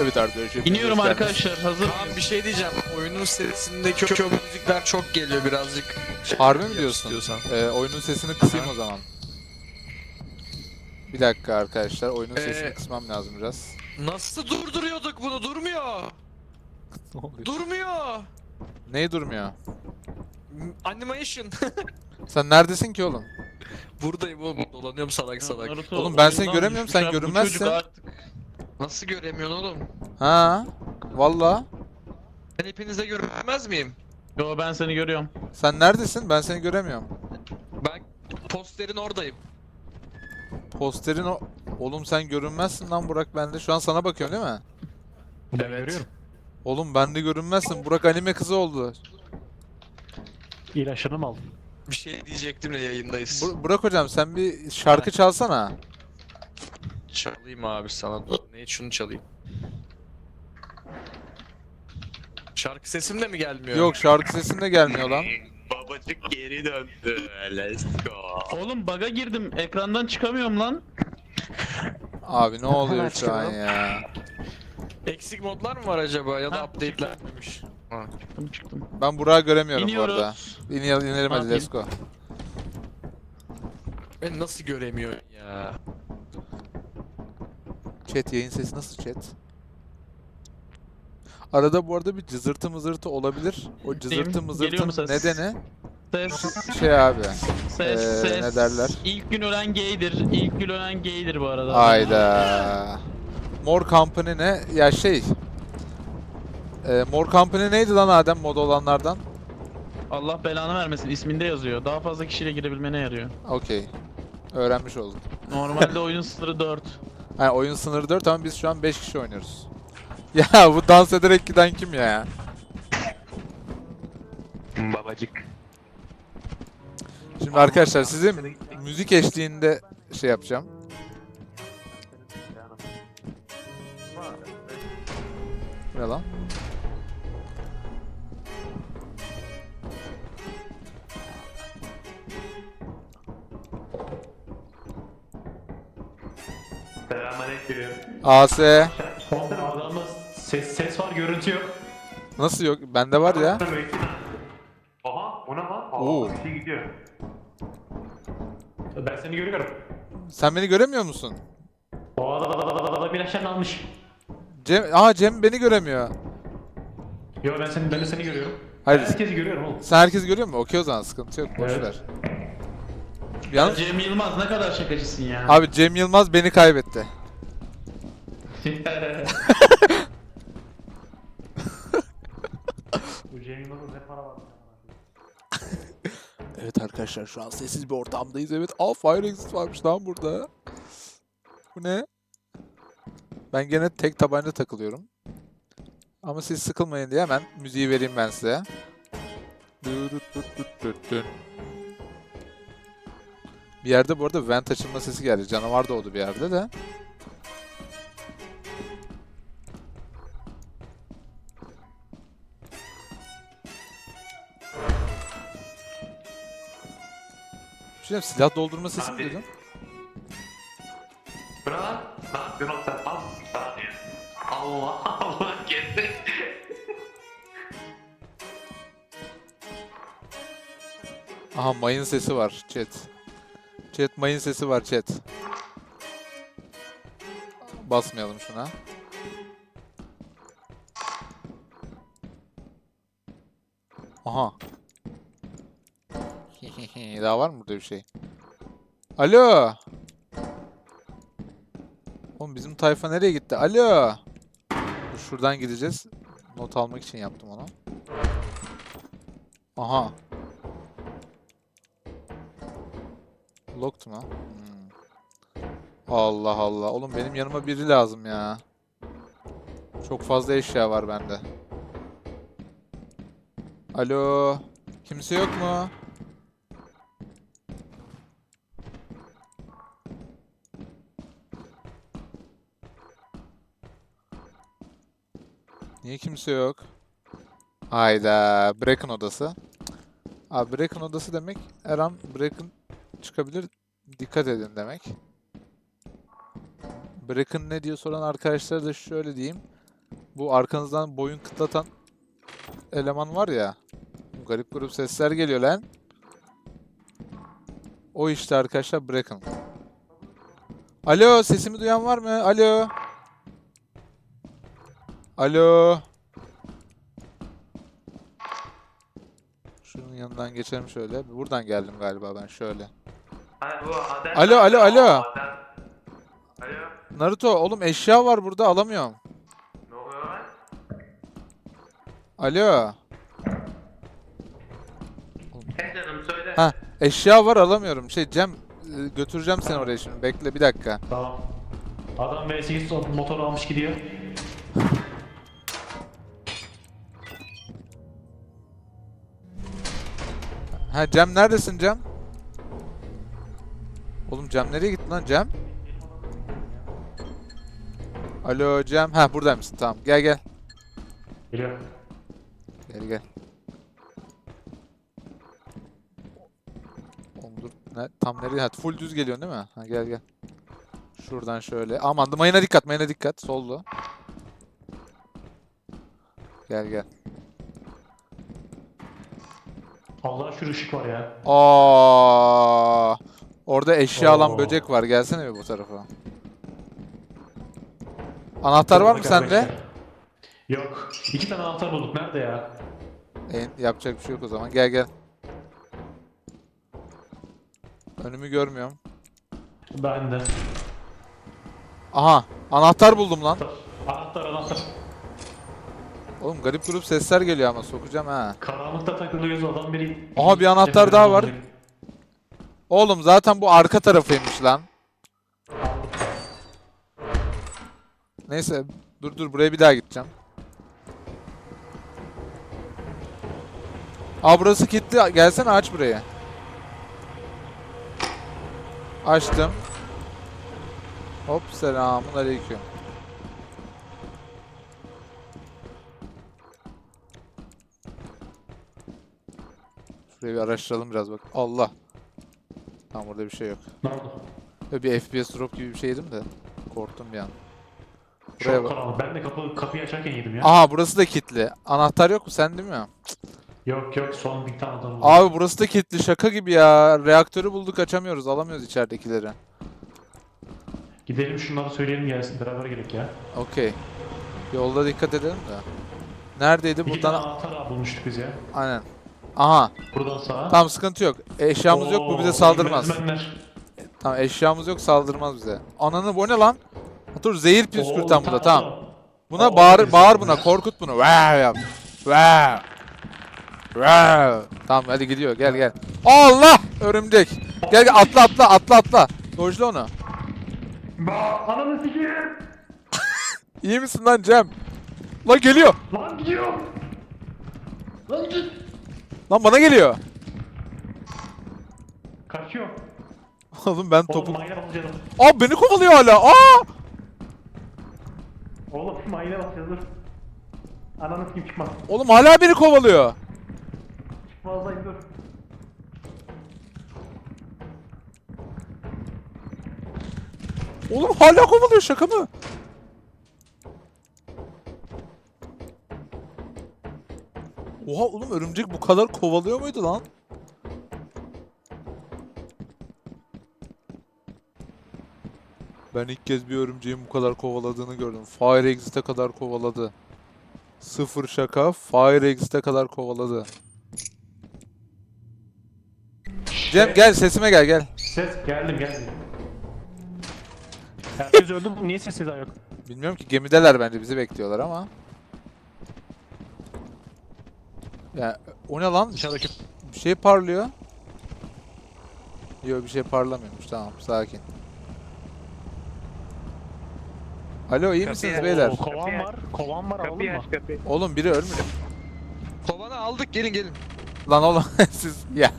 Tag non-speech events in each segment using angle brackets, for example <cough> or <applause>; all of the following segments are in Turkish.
Evet arkadaşlar. İniyorum arkadaşlar hazır. Kaan bir şey diyeceğim. Oyunun serisindeki o o müzikler çok geliyor birazcık. Harbi mi diyorsun? istiyorsan. Ee, oyunun sesini kısayım o zaman. Bir dakika arkadaşlar. Oyunun Ee, sesini kısmam lazım biraz. Nasıl durduruyorduk bunu? Durmuyor. <laughs> Ne oluyor? Durmuyor. Neyi durmuyor? M- Animation. <laughs> Sen neredesin ki oğlum? Buradayım oğlum. Dolanıyorum salak salak. Naruto Oğlum ben seni oyundan göremiyorum, düşmüş sen abi, bu görünmezsin. çocuk artık- Nasıl göremiyorsun oğlum? Ha? Valla. Ben hepinize görünmez miyim? Yo ben seni görüyorum. Sen neredesin? Ben seni göremiyorum. Ben posterin oradayım. Posterin o... Oğlum sen görünmezsin lan Burak bende. Şu an sana bakıyorum değil mi? Ben görüyorum. Oğlum bende görünmezsin. Burak anime kızı oldu. İlaçlarını mı aldın? Bir şey diyecektim de yayındayız. Bu- Burak hocam sen bir şarkı çalsana. Çalayım abi sana. Dur, Ne şunu çalayım. Şarkı sesim de mi gelmiyor? Yok şarkı sesin de gelmiyor lan. Babacık geri döndü. Let's go. Oğlum bug'a girdim ekrandan çıkamıyorum lan. Abi ne oluyor şu an ya? Eksik modlar mı var acaba ya da Ha, update'lenmemiş? Ha. Çıktım çıktım. Ben Burak'ı göremiyorum bu arada. İniyoruz. İnelim, inelim hadi let's go. Ben nasıl göremiyorum ya? Chat yayın sesi nasıl chat? Arada bu arada bir cızırtı mızırtı olabilir. O cızırtı ses? nedeni Ses, şey abi. ses, Ee, ses. ne derler? İlk gün ölen gaydir. İlk gün ölen gaydir bu arada. Ayda. More Company ne? Ya şey. E, More Company neydi lan Adem mod olanlardan? Allah belanı vermesin isminde yazıyor. Daha fazla kişiyle girebilmene yarıyor. Okey. Öğrenmiş oldum. Normalde <laughs> oyun sınırı 4. Ha, oyun sınırı 4 ama biz şu an 5 kişi oynuyoruz. <laughs> Ya bu dans ederek giden kim ya? Babacık. Şimdi arkadaşlar size müzik eşliğinde şey yapacağım. Ne lan? AS. Adamda ses, ses var görüntü yok. Nasıl yok? Bende var ya. Aha o ne lan? Oo. bir şey gidiyor. Ben seni görüyorum. Sen beni göremiyor musun? O adam ilaçlarını almış. Cem, Aa Cem beni göremiyor. Yo ben seni ben de seni görüyorum. Hayır. Herkesi görüyorum oğlum. Sen herkes görüyor mu? Okey o zaman sıkıntı yok. Boş Evet. ver. Yalnız Cem Yılmaz ne kadar şakacısın ya. abi Cem Yılmaz beni kaybetti. Bu Cem Yılmaz'ın ne para var? <laughs> Evet arkadaşlar şu an sessiz bir ortamdayız. Evet. Aa Fire Exit varmış lan burada. Bu ne? Ben gene tek tabanca takılıyorum. Ama siz sıkılmayın diye hemen müziği vereyim ben size. Bir yerde bu arada vent açılma sesi geldi. Canavar doğdu bir yerde de. Diyeyim, silah doldurma sesi mi Abi. duydun? Bu ne yapıyorsun sen? Az. Allah Allah <laughs> kesin. Aha mayın sesi var chat. Chat mayın sesi var chat. Basmayalım şuna. Daha var mı burada bir şey? Alo. Oğlum bizim tayfa nereye gitti? Alo. Dur şuradan gideceğiz. Not almak için yaptım onu. Aha. Locked mu? Hmm. Allah Allah. Oğlum benim yanıma biri lazım ya. Çok fazla eşya var bende. Alo. Kimse yok mu? Niye kimse yok? Hayda. Bracken odası. Abi Bracken odası demek her an Bracken çıkabilir. Dikkat edin demek. Bracken ne diyor soran arkadaşlara da şöyle diyeyim. Bu arkanızdan boyun kıtlatan eleman var ya. Garip grup sesler geliyor lan. O işte arkadaşlar bırakın. Alo sesimi duyan var mı? Alo. Alo. Şunun yanından geçelim şöyle. Buradan geldim galiba ben şöyle. Hani bu Adem... Alo, alo, alo. Adem- Alo. Naruto oğlum eşya var burada alamıyorum. Ne oluyor lan? Alo. He canım söyle. Ha eşya var alamıyorum. Şey Cem e, götüreceğim seni oraya şimdi. Bekle bir dakika. Tamam. Adam V8 motor almış gidiyor. Ha Cem neredesin Cem? Oğlum Cem nereye gitti lan Cem? Alo Cem. Ha buradaymışsın tamam. Gel gel. Geliyor. Gel gel. Oğlum dur. Ne, tam nereye? Ha, full düz geliyorsun değil mi? Ha, gel gel. Şuradan şöyle. Aman mayına dikkat, mayına dikkat. Sollu. Gel gel. Allah şu ışık var ya. Aa! Orada eşya alan Oo. böcek var. Gelsene bir bu tarafa. Anahtar var mı sende? Yok. İki tane anahtar bulduk. Nerede ya? E, yapacak bir şey yok o zaman. Gel gel. Önümü görmüyorum. Ben de. Aha! Anahtar buldum lan. Anahtar anahtar. Oğlum garip grup sesler geliyor ama sokacağım ha. Karanlıkta takılıyoruz adam biri. Aha, bir anahtar daha var. Oğlum zaten bu arka tarafıymış lan. Neyse dur dur buraya bir daha gideceğim. Aa burası kilitli. Gelsene aç burayı. Açtım. Hop selamun aleyküm. Bir araştıralım biraz bak. Allah. Tamam burada bir şey yok. Ne oldu? Bir FPS drop gibi bir şey yedim de. Korktum bir an. Buraya Çok bak. karanlık. Ben de kapı, kapıyı açarken yedim ya. Aha burası da kilitli. Anahtar yok mu? Sen değil mi? Yok yok son bir tane adam buldum. Abi burası da kilitli. Şaka gibi ya. Reaktörü bulduk açamıyoruz. Alamıyoruz içeridekileri. Gidelim şunları söyleyelim gelsin. Beraber gerek ya. Okey. Yolda dikkat edelim de. Neredeydi? İki tane Buradan... anahtar bulmuştuk biz ya. Aynen. Aha. Buradan sağa. Tamam sıkıntı yok. Eşyamız yok. Bu bize saldırmaz. merdivenler. Tamam eşyamız yok. Saldırmaz bize. Ananı bu ne lan? Dur zehir püskürten Oo, bu da bir tane tamam. Buna Oo, bağır bağır buna korkut bunu. Wow yap. Wow. Wow. Tamam hadi gidiyor gel gel. Allah örümcek. Gel gel atla atla atla atla. Dojla onu. Ananı sikeyim. <laughs> İyi misin lan Cem? Lan geliyor. Lan gidiyor. Lan git. Lan bana geliyor. Kaçıyor. <laughs> Oğlum ben Oğlum topu... mayına basacağız. Aa beni kovalıyor hala. Aa! Oğlum mayına basacağız dur. Ananı sikeyim çıkmaz. Oğlum hala beni kovalıyor. Çıkmazdayım dur. Oğlum hala kovalıyor şaka mı? Oha oğlum örümcek bu kadar kovalıyor muydu lan? Ben ilk kez bir örümceğin bu kadar kovaladığını gördüm. Fire Exit'e kadar kovaladı. Sıfır şaka, Fire Exit'e kadar kovaladı. Cem gel sesime gel gel. Ses geldim geldim. Herkes öldü mü? Niye sesi daha yok? Bilmiyorum ki gemideler bence bizi bekliyorlar ama. Ya o ne lan? Dışarıdaki Bir şey parlıyor. Yok bir şey parlamıyormuş. Tamam sakin. Alo iyi misiniz beyler? Oo, kovan var. Kovan var alalım mı? Oğlum biri ölmüyor. Kovanı aldık gelin gelin. Lan oğlum <laughs> siz ya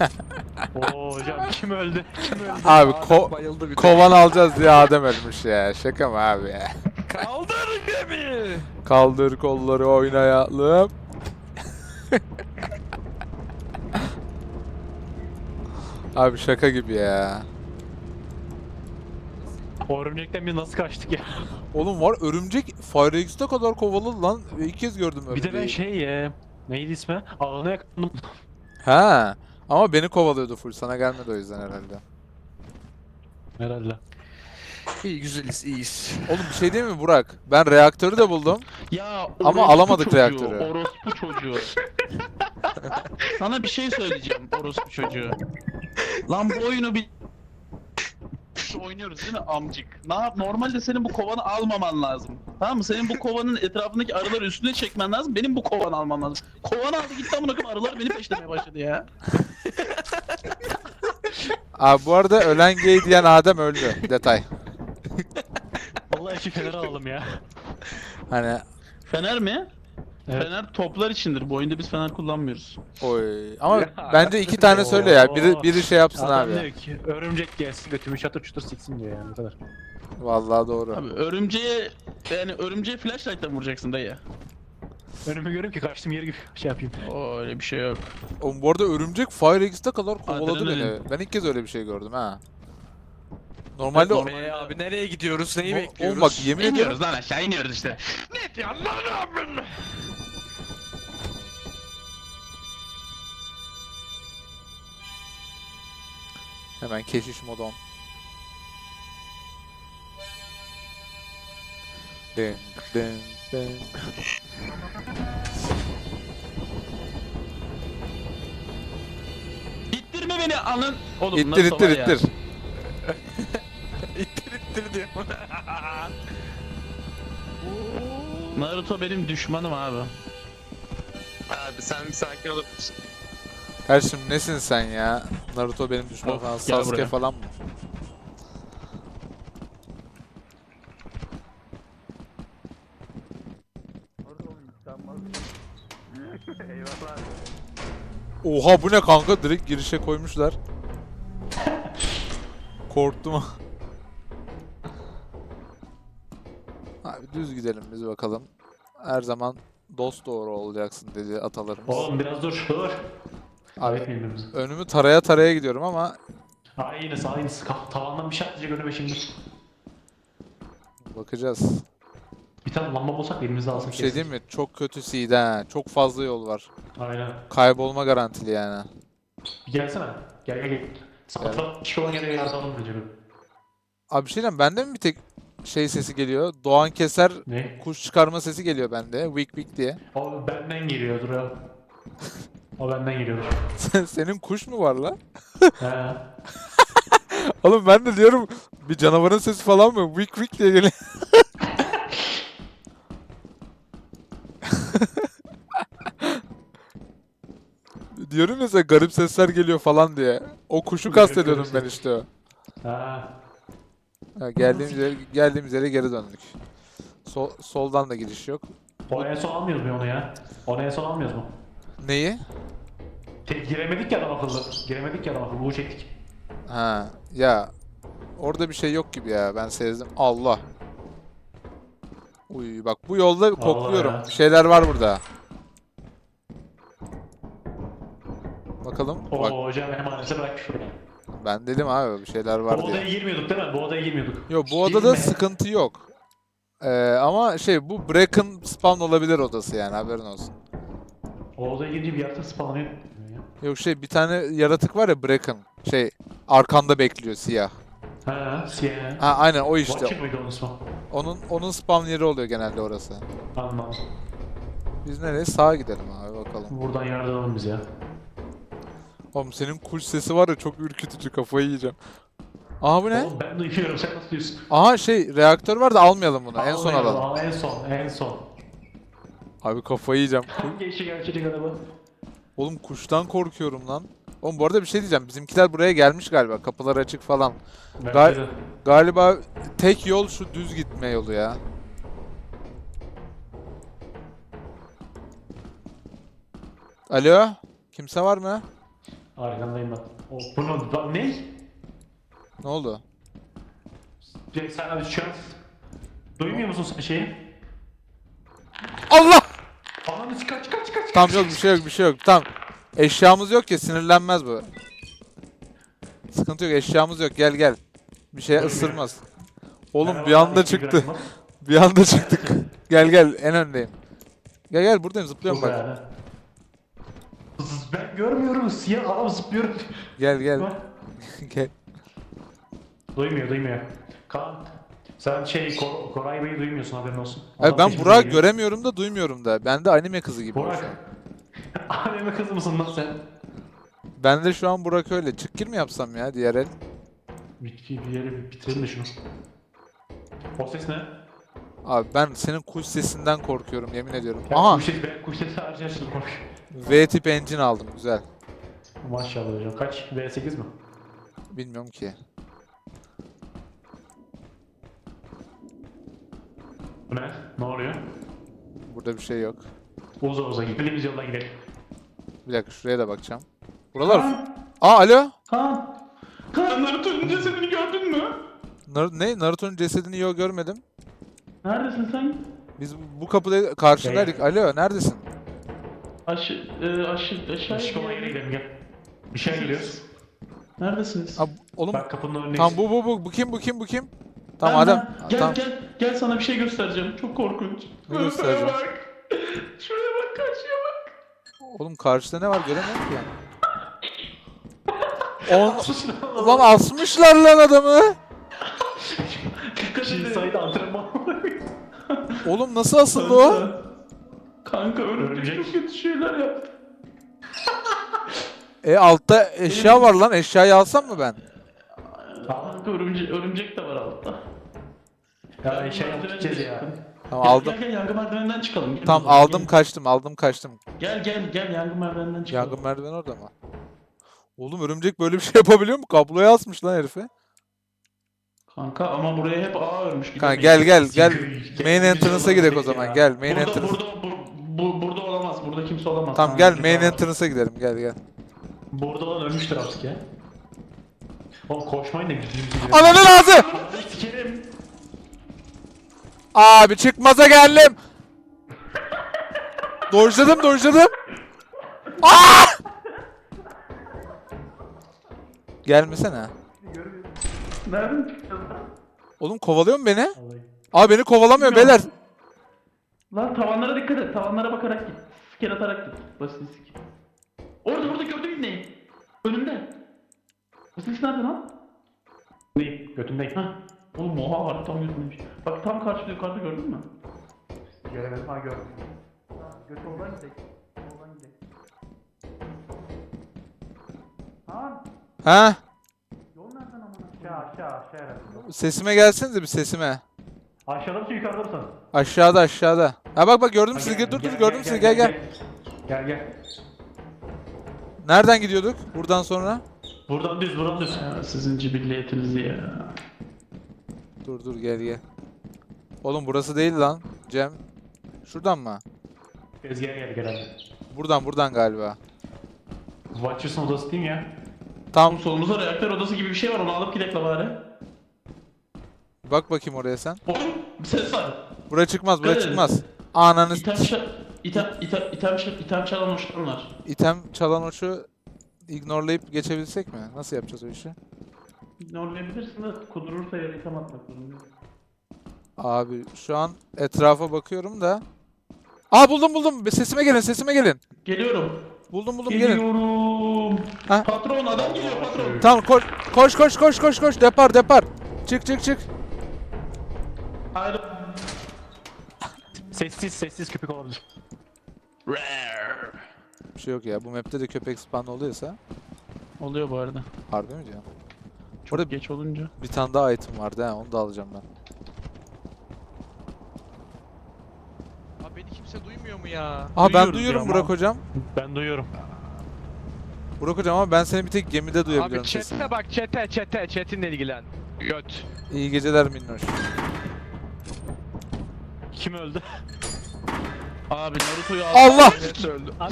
Oo hocam kim öldü? Kim öldü? abi ko bayıldı bir tek. kovan alacağız diye Adem ölmüş ya. Şaka mı abi ya? Kaldır gemi. Kaldır kolları oynayalım. <laughs> abi şaka gibi ya. O örümcekten biz nasıl kaçtık ya? Oğlum var örümcek Firex'te kadar kovaladı lan. İlk kez gördüm Bir de ben örümceği. şey ya. Neydi ismi? Ağına yakındım. Ha. Ama beni kovalıyordu full. Sana gelmedi o yüzden herhalde. Herhalde. İyi güzeliz iyiyiz. Oğlum bir şey değil mi Burak? Ben reaktörü de buldum. Ya Ama orospu alamadık çocuğu, reaktörü. Orospu çocuğu. <laughs> <laughs> Sana bir şey söyleyeceğim orospu çocuğu. Lan bu oyunu bir oynuyoruz değil mi amcık? Ne yap? Normalde senin bu kovanı almaman lazım. Tamam mı? Senin bu kovanın etrafındaki arıları üstüne çekmen lazım. Benim bu kovanı almam lazım. Kovanı aldı gitti amına koyayım arılar beni peşlemeye başladı ya. Abi bu arada ölen gay diyen Adem öldü. Detay. Vallahi iki fener alalım ya. Hani Fener mi? Evet. Fener toplar içindir. Bu oyunda biz fener kullanmıyoruz. oy. Ama bence iki tane söyle ya. Biri, biri şey yapsın Adam abi. diyor ki örümcek gelsin götümü çatır çutur siksin diyor yani bu kadar. Vallahi doğru. Abi örümceğe yani örümceğe flashlight'la vuracaksın dayı. Önümü görüyorum ki kaçtığım yeri gibi şey yapayım. O öyle bir şey yok. Oğlum bu arada örümcek Firex'te kadar kovaladı Adrenalin. beni. Ben ilk kez öyle bir şey gördüm ha. Normalde o... Ee, abi nereye gidiyoruz? Neyi O- bekliyoruz? Oğlum bak yemin ediyorum. İniyoruz lan aşağı iniyoruz işte. Hemen keşiş modon. Dın dın dın. İttirme beni anın. Oğlum İttir nasıl ittir var ya? ittir. <laughs> ittir ittir diyor. <laughs> Naruto benim düşmanım abi. abi sen bir sakin musun? Kardeşim nesin sen ya? Naruto benim düşmanım falan. gel Sasuke buraya. falan mı? Oha bu ne kanka? Direkt girişe koymuşlar. Korktum. Abi düz gidelim biz bakalım. Her zaman dost doğru olacaksın dedi atalarımız. Oğlum biraz dur dur. Abi Abi birbirimizi. önümü taraya taraya gidiyorum ama Aynısı aynısı. Ka- Tavandan bir şey atlayacak önüme şimdi. bakacağız. Bir tane lamba bulsak elimizde alsın Bir şey diyeyim mi? Çok kötü seed ha. Çok fazla yol var. Aynen. Kaybolma garantili yani. Bir gelsene. Gel gel gel. Sağ kişi olan yere yazalım bence bir. Abi bir şey diyeyim bende mi bir tek şey sesi geliyor? Doğan Keser Ne? kuş çıkarma sesi geliyor bende. Wick wick diye. O benden geliyordur ya. <laughs> O benden geliyordur. <laughs> Senin kuş mu var la? He. <laughs> Oğlum ben de diyorum bir canavarın sesi falan mı? Wick wick diye geliyor. <laughs> diyorum ya sana garip sesler geliyor falan diye. O kuşu kastediyordum ben işte o. Ha. Ha, geldiğimiz yere, geldiğimiz yere geri döndük. Sol, soldan da giriş yok. O en son almıyoruz mu onu ya? Onu en son almıyoruz mu? Neyi? Giremedik ya adam akıllı. Giremedik ya adam akıllı. Bu çektik. Ha ya orada bir şey yok gibi ya ben sezdim. Allah. Uy bak bu yolda kokluyorum. ya. Bir şeyler var burada. Bakalım. Oo Bak hocam emaneti bırakmış buraya. ben dedim abi bir şeyler Bu var odaya diye. girmiyorduk değil mi? Bu odaya girmiyorduk. Yok bu odada Girme. sıkıntı yok. Ee, ama şey bu Bracken spawn olabilir odası yani haberin olsun. O odaya girince bir yaratık spawnlanıyor. Yok şey bir tane yaratık var ya Bracken. Şey arkanda bekliyor siyah. Ha, siyah. Ha aynen o işte. Watcher mıydı onun ismi? Onun onun spawn yeri oluyor genelde orası. Anladım. Biz nereye? Sağa gidelim abi bakalım. Buradan yardım biz ya. Oğlum senin kuş sesi var ya çok ürkütücü kafayı yiyeceğim. Aha bu ne? Oğlum ben duyuyorum sen nasıl duyuyorsun? Aha şey reaktör var da almayalım bunu. En son alalım. al, En son, en son. Abi kafayı yiyeceğim. Hangi işi gerçekçi araba? Oğlum kuştan korkuyorum lan. Oğlum bu arada bir şey diyeceğim. Bizimkiler buraya gelmiş galiba. Kapılar açık falan. Gal- de. Galiba tek yol şu düz gitme yolu ya. Alo? Kimse var mı? Arkandayım ben. O, bunu da, ne? Ne oldu? Sen hadi an. Duymuyor musun sen şeyi? Allah! Ananı kaç kaç kaç. Tam yok bir şey yok bir şey yok. Tam. Eşyamız yok ya sinirlenmez bu. Sıkıntı yok eşyamız yok gel gel. Bir şey ısırmaz. Oğlum bir anda çıktı. <laughs> Bir anda çıktık. gel gel en öndeyim. Gel gel buradayım zıplıyorum bak. Ben görmüyorum. Siyah adam zıplıyor. Gel gel. <laughs> Gel. Duymuyor, duymuyor. Kaan, sen şey Kor- Koray Bey'i duymuyorsun haberin olsun. Adam ben seçim Burak'ı geliyor. göremiyorum da duymuyorum da. Ben de anime kızı gibi. Burak. <laughs> Anneme kızı mısın lan sen? Ben de şu an Burak öyle. Çık gir mi yapsam ya diğer el? Bir, bir yere bitirelim de şunu. O ses ne? Abi ben senin kuş sesinden korkuyorum yemin ediyorum. Ya Aha Kuş sesi, ben kuş sesi harcarsın kork. V-tip engine aldım güzel. Maşallah hocam. Kaç? V8 mi? Bilmiyorum ki. Bu ne? Ne oluyor? Burada bir şey yok. Uza uza gittiğimiz yoldan gidelim. Bir dakika şuraya da bakacağım. Buralar... Aa alo. Kaan. Kaan Naruto'nun cesedini gördün mü? Nar- ne? Naruto'nun cesedini yok görmedim. Neredesin sen? Biz bu kapıda karşındaydık. Alo neredesin? Aşı, e, aşı, aşağıya Işık yere gidelim gel. Bir şey geliyoruz. Neredesiniz? Aa, oğlum Bak kapının önündeyiz. tamam bu bu bu bu kim bu kim bu kim? Tamam Ben- Adem. ben- Gel tamam. gel gel sana bir şey göstereceğim. Çok korkunç. Ne göstereceğim? <laughs> bak. Şuraya bak karşıya bak. Oğlum karşıda ne var göremiyorum ki. <laughs> On... Sus lan. Ulan asmışlar lan adamı. Dikkat Şey antrenman. <laughs> Oğlum nasıl asıldı o? Kanka Örümcek. çok kötü şeyler yaptı. E altta eşya var lan. Eşyayı alsam mı ben? Kanka örümcek, örümcek de var altta. ya şey yapacağız ya. Tamam Gel, aldım. Gel gel yangın merdivenden çıkalım. Gel Tamam zaman, aldım kaçtım aldım kaçtım. Gel gel gel yangın merdivenden çıkalım. Yangın merdiveni orada mı? Oğlum örümcek böyle bir şey yapabiliyor mu? Kabloya asmış lan herife. Kanka ama buraya hep ağ örmüş. Kanka gel gel gel. Gel- Main gel- entrance'a gel- gidelim o ya. zaman. Gel main Burada, entrance. burada, bu, bu, burada olamaz. Burada kimse olamaz. Tamam gel main entrance'a gidelim. Gel gel. Burada olan ölmüştür artık ya. Oğlum koşmayın da gidelim. Ananı lazım. Sikerim. Abi çıkmaza geldim. Dojladım dojladım. Aa! Gelmesene. Nereden çıkacağız lan? Oğlum kovalıyor mu beni? Abi beni kovalamıyor beyler. Lan tavanlara dikkat et. Tavanlara bakarak git. Sker atarak git. Basit sik. Orada orada gördün mü neyi? Önünde. Basit nerede lan? Ne? Götündeyim. Hah. Oğlum oha var tam gözümdeymiş. Bak tam karşıda yukarıda gördün mü? Göremedim ha gördüm. Göt oradan gidelim. Oradan gidelim. Ha? Ha? Yol nereden amına koyayım? Aşağı aşağı aşağı herhalde. Sesime gelsenize bir sesime. Aşağıda mısın yukarıda mısın? Aşağıda aşağıda. Ha bak bak gördüm sizi. gel, Dur dur gel, gördüm sizi. Gel gel. Gel gel. Nereden gidiyorduk? Buradan sonra? Buradan düz buradan düz. Ya sizin cibilliyetinizi ya. Dur dur gel gel. Oğlum burası değil lan. Cem. Şuradan mı? Tezgaha geldik herhalde. Buradan buradan galiba. Watchers'ın odası değil mi ya? Tam Oğlum solumuzda reaktör odası gibi bir şey var onu alıp gidelim bari. bak bakayım oraya sen. Oğlum bir ses var. Buraya çıkmaz, buraya Evet. çıkmaz. Ananı İtem, ça item, item, item, item çalan hoşlar var. item çalan uçu ignorelayıp geçebilsek mi? Nasıl yapacağız o işi? Ignorelayabilirsin de kudurursa yere item atmak zorunda. Abi şu an etrafa bakıyorum da. Aa buldum buldum. Sesime gelin, sesime gelin. Geliyorum. Buldum buldum gelin. Geliyorum. Ha? Patron adam geliyor patron. Tamam koş koş koş koş koş koş depar depar. Çık çık çık. Hayır. Sessiz sessiz köpek olabilir. Rare. Bir şey yok ya. Bu map'te de köpek spawn oluyorsa Oluyor bu arada. harbi mi diyor? Çok Orada- geç olunca. Bir tane daha item vardı ha onu da alacağım ben. Abi beni kimse duymuyor mu ya? Aa ben Duyuyoruz duyuyorum ya, Burak ama- hocam. Ben duyuyorum. Burak hocam ama ben seni bir tek gemide Abi duyabiliyorum sesini. chat'e bak chat'e chat'e chat'inle ilgilen. Göt. İyi geceler minnoş. Kim öldü? Abi Naruto'yu aldı. Allah! Öldü. <laughs>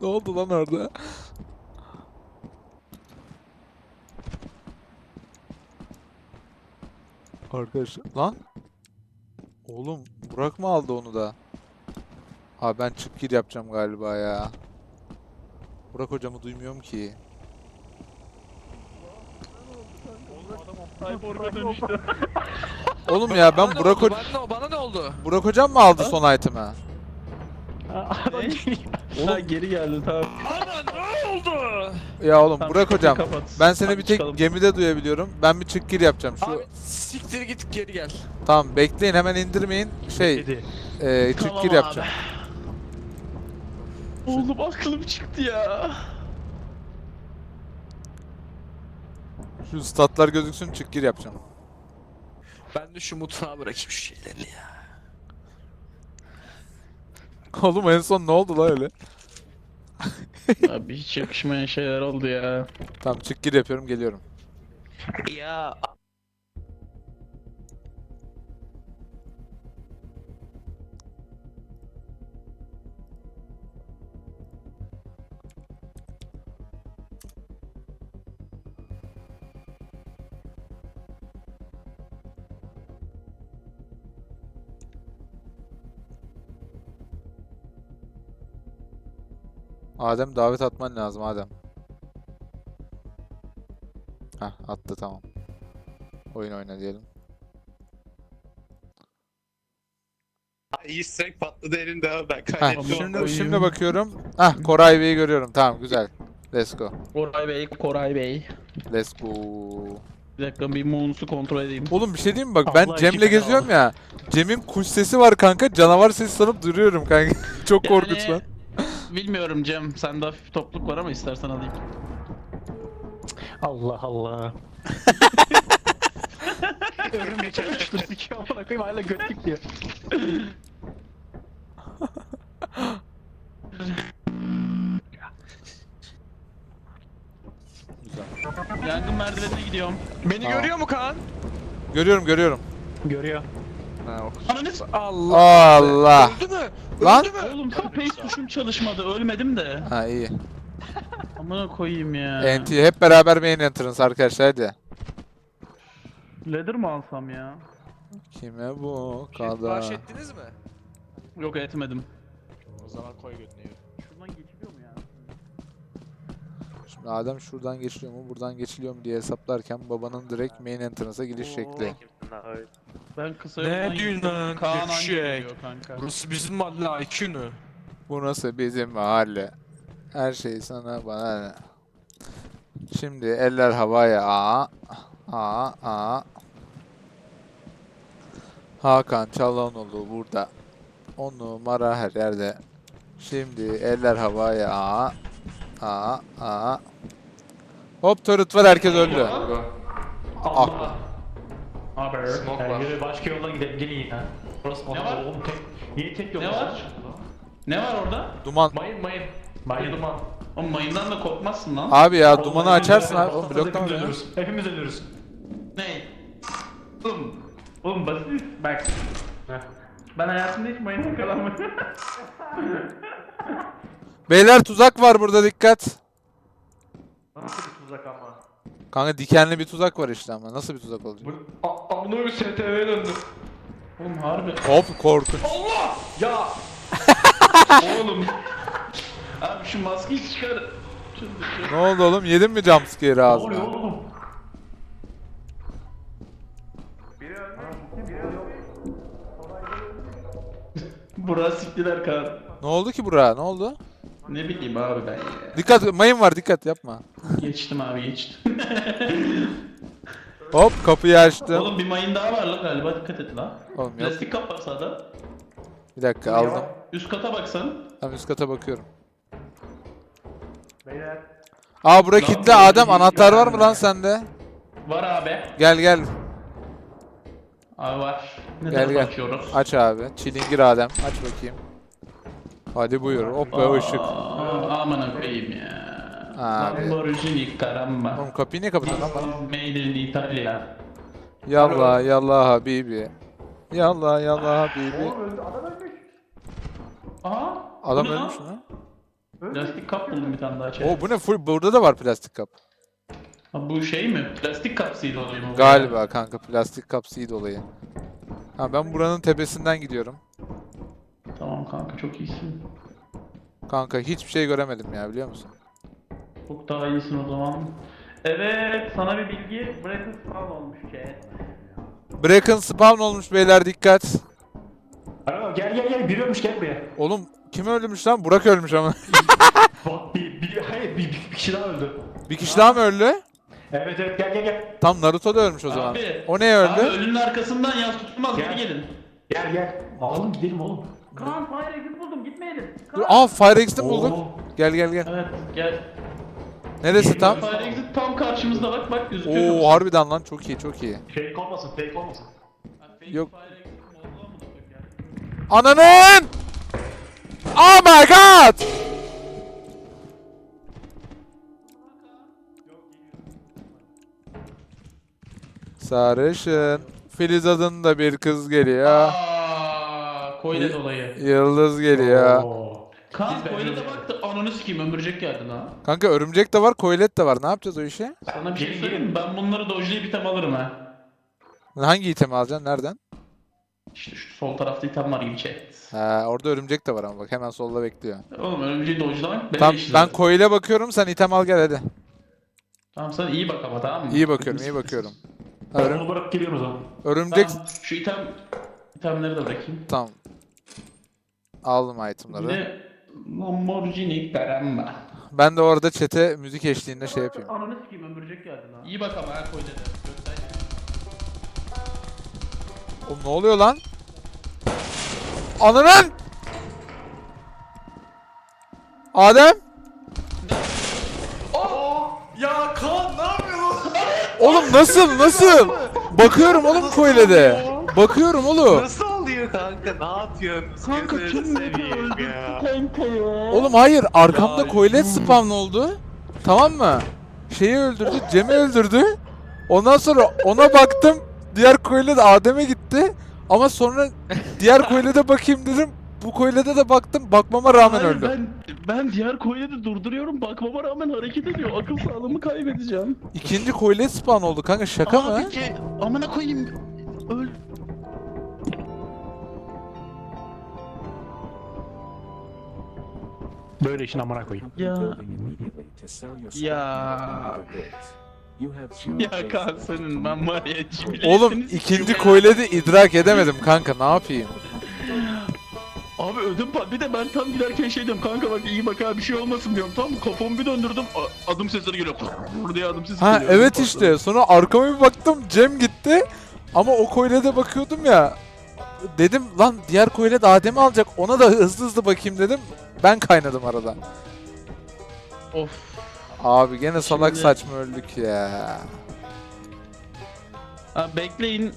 Ne oldu lan orada? Arkadaşlar lan. Oğlum Burak mı aldı onu da? Ha ben çık gir yapacağım galiba ya. Burak hocamı duymuyorum ki. Cyborg'a dönüştü. <laughs> Oğlum ya ben Bana ne Burak oldu? hoca Bana ne, bana ne oldu? Burak hocam mı aldı son item'ı? Ha geri geldi tamam. Bana ne oldu? Ya oğlum Tamam, Burak hocam kapat. ben seni bir tek gemide duyabiliyorum. Ben bir çık gir yapacağım. Şu Abi siktir git geri gel. tamam bekleyin hemen indirmeyin. Şey Dedi. e, çık Tamam gir abi. yapacağım. Oğlum aklım çıktı ya. Şu statlar gözüksün çık gir yapacağım. Ben de şu mutfağa bırakayım şu şeyleri ya. <laughs> Oğlum en son ne oldu la öyle? <laughs> Abi hiç yakışmayan şeyler oldu ya. Tamam çık gir yapıyorum geliyorum. Ya Adem davet atman lazım Adem. Hah attı tamam. Oyun oyna diyelim. Strike patladı elimde abi ben Heh, şimdi, şimdi bakıyorum. Hah Koray Bey'i görüyorum. Tamam güzel. Let's go. Koray Bey, Koray Bey. Let's go. Bir dakika bir Moons'u kontrol edeyim. Oğlum bir şey diyeyim mi? Bak ben Allah Cem'le geziyorum ya. Cem'in kuş sesi var kanka. Canavar sesi sanıp duruyorum kanka. <laughs> Çok korkunç Yani- lan. Bilmiyorum Cem, sende hafif topluk var ama istersen alayım. Allah Allah. Örümcek çalıştır sikiyor amına koyayım hala götlük diyor. Güzel. Yangın merdivenine gidiyorum. beni Tamam. görüyor mu Kaan? Görüyorum görüyorum. Görüyor. Ha, o- Ananı s- Allah. Allah. Öldü mü? Lan. Öldü mü? Oğlum space tuşum çalışmadı ölmedim de. Ha iyi. Amına koyayım ya. NT hep beraber main entrance arkadaşlar hadi. Ladder mı alsam ya? Kime bu Şey, kadar? Ettiniz mi? Yok etmedim. O zaman koy götünü. Şuradan geçiliyor mu ya? Şimdi Adem şuradan geçiliyor mu buradan geçiliyor mu diye hesaplarken babanın direkt main entrance'a giriş şekli. Ben kısa Ne yoldan diyorsun gittim. lan? Kaan Eşek. geliyor kanka. Burası bizim mahalle IQ'nu. Bu nasıl bizim mahalle? Her şey sana bana ne? Şimdi eller havaya a a a Hakan Çalhanoğlu burada. On numara her yerde. Şimdi eller havaya a a a Hop turret var herkes öldü. Allah. Haber. Smoke var. Yürü başka yoldan gidelim. Gelin yine. Burası Ne var? Oğlum tek, yeni tek yol. Ne var? Ne var orada? Duman. Mayın mayın. Mayın duman. Oğlum mayından da korkmazsın lan. Abi ya Oğlum, dumanı açarsın abi. Oğlum hepimiz beni. ölürüz. Hepimiz ölürüz. Ne? Oğlum. Oğlum basit. Bak. Ben hayatımda hiç mayına yakalanmadım. Beyler tuzak var burada dikkat. Nasıl bir tuzak ama? Kanka dikenli bir tuzak var işte ama nasıl bir tuzak olacak? Bu amına bir STV'ye döndü. Oğlum harbi. Hop korkunç. Ya <laughs> Oğlum. Abi şu maskeyi çıkar. Ne oldu oğlum? Yedin mi jumpscare'ı ne oluyor ağzına? oğlum? Burası siktiler Kaan. Ne oldu ki bura? Ne oldu? Ne bileyim abi ben ya. Dikkat mayın var dikkat yapma. Geçtim abi geçtim. <laughs> Hop kapıyı açtım. Oğlum bir mayın daha var lan galiba dikkat et lan. Oğlum yok. Plastik kap var sağda. Bir dakika aldım. Üst kata baksan. Tam üst kata bakıyorum. Beyler. Aa bura Lan kilitli Adem anahtar var mı lan sende? Var abi. Gel gel. Abi var. Ne Gel, tarafa gel. açıyoruz? Aç abi. Çilingir Adem. Aç bakayım. Hadi buyur. Hop be ışık. Aman koyayım ya. Abi. Lamborghini caramba. Oğlum kapıyı niye kapatın lan bana? Made in Italia. Yallah yallah habibi. Yallah yallah habibi. Aha. Adam bu ne lan? ölmüş mü? Plastik kap buldum bir tane daha. Oo bu ne full burada da var plastik kap. Ha, bu şey mi? Plastik kapsıydı olayım o. Galiba kanka plastik kap seed olayı. Ha ben buranın tepesinden gidiyorum. Tamam kanka çok iyisin. Kanka hiçbir şey göremedim ya biliyor musun? Çok daha iyisin o zaman. Evet sana bir bilgi. Breakfast spawn olmuş chat. Bracken spawn olmuş beyler dikkat. Alo gel gel gel biri ölmüş gel buraya. Oğlum kim ölmüş lan? Burak ölmüş ama. <laughs> Bak bir, bir, hayır bir, bir, bir kişi daha öldü. bir kişi daha mı öldü? Evet evet gel gel gel. Tam Naruto da ölmüş o zaman. Abi, O ne Abi öldü? ölünün arkasından yaz tutulmaz Gel. geri gelin. Gel gel. Alalım gidelim oğlum. Kaan fire exit buldum gitmeyelim. Dur, aa Fire bulduk. Oo. Gel gel gel. Evet gel. Neresi tam? Fire exit tam karşımızda bak bak gözüküyor. Oo harbiden lan çok iyi çok iyi. Fake olmasın fake olmasın. Yok. Ananın! Oh my god! Sarışın. Filiz adında bir kız geliyor. Aaa koyla dolayı. Yıldız geliyor. Oo. Kaan koyla da baktı ananı sikeyim ömürcek geldi lan. Kanka örümcek de var, koylet de var. Ne yapacağız o işe? Sana bir şey Gelin, söyleyeyim mi? Ben bunları dojlayıp item alırım ha. Hangi itemi alacaksın? Nereden? İşte şu sol tarafta item var gibi chat. Ha, orada örümcek de var ama bak hemen solda bekliyor. Oğlum örümceği dojlamak Tamam işi ben zaten. koyle bakıyorum sen item al gel hadi. Tamam sen iyi bak ama tamam mı? İyi bakıyorum iyi bakıyorum. Ha, Ben örüm- onu bırakıp geliyorum o zaman. örümcek Tamam şu item itemleri de bırakayım. tamam. Aldım Bir itemları. de Lamborghini Caramba. Ben de orada chat'e müzik eşliğinde şey yapayım. Ananı sikeyim ömürcek geldi lan. İyi bak ama ha koy dedi. Gökten. Oğlum ne oluyor lan? Ananın! Adem? Ya Kaan ne yapıyorsun? Oğlum nasıl nasıl? Bakıyorum oğlum koylede. Bakıyorum oğlum. Nasıl oluyor kanka? Ne yapıyorsun? Kanka kim ne seveyim ya. kanka ya? Oğlum hayır arkamda Ya, koylet spawn oldu. Tamam mı? Şeyi öldürdü, Cem'i öldürdü. Ondan sonra ona baktım. Diğer koylet Adem'e gitti. Ama sonra diğer koylede bakayım dedim. Bu koylede de baktım. Bakmama rağmen Hayır, öldü. Ben, ben diğer da durduruyorum. Bakmama rağmen hareket ediyor. Akıl sağlığımı kaybedeceğim. İkinci koylet spawn oldu kanka şaka mı? Abi ki amına koyayım. Öl. Böyle işin amına koyayım. Ya. Ya. Ya Kaan senin ben var ya Oğlum ikinci koyledi idrak edemedim kanka ne yapayım? Abi ödüm pat. Bir de ben tam giderken şey diyorum kanka bak iyi bak ha bir şey olmasın diyorum. Tam kafamı bir döndürdüm. a- Adım sesleri geliyor. diye adım sesi Ha geliyor. evet işte sonra arkama bir baktım Cem gitti. Ama o koylede bakıyordum ya. Dedim lan diğer koylet Adem'i alacak ona da hızlı hızlı bakayım dedim. Ben kaynadım arada. Of. Abi gene salak Şimdi- saçma öldük ya. Ha, bekleyin.